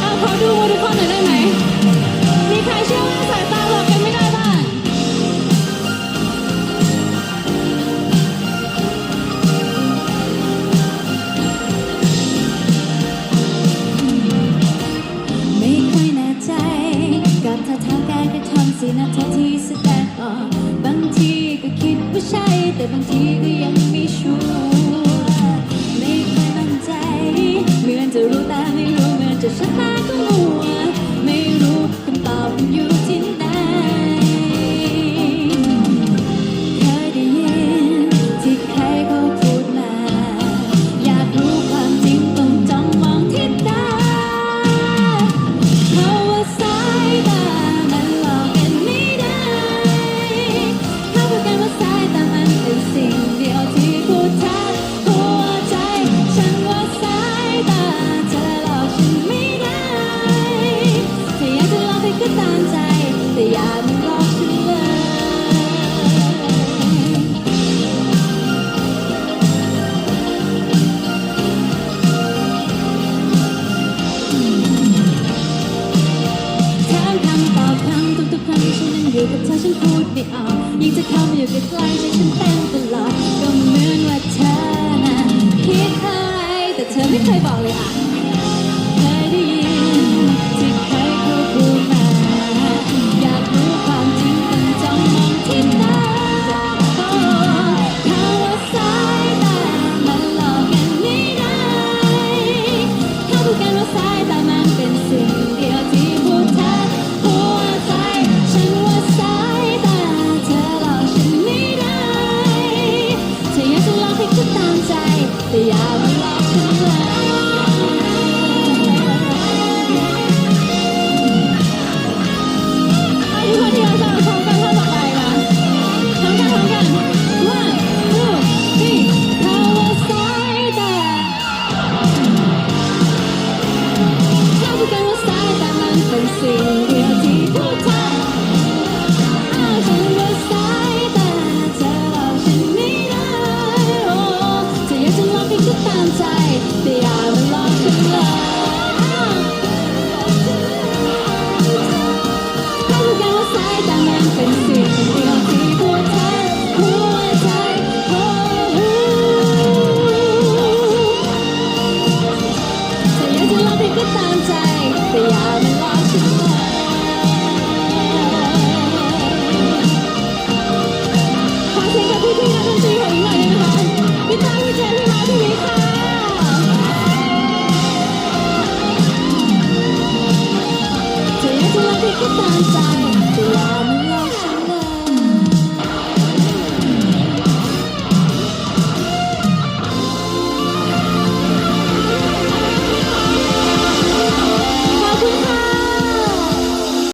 เอาขอดูโมือทุกคนหน่อยได้ไหม มีใครเชื่อว่าสายตาหลอกกันไม่ได้บ้าง ไม่ค่อยแน่ใจ กับท่าทางการกระทำสีหน้าท่าที่แสดงออกบางที ก็คิดว่าใช่แต่บางทีก็ยังมี พูดไม่ออกยิ่งจะเข้ามาอยู่ใกล้ๆใจฉันเต้นตลอดก็เหมือนว่าเธอน่ะคิดอะไรแต่เธอไม่เคยบอกเลยอะ ให้ก็ตามใจแต่อย่ามาหลอกฉันเลย It's the hour.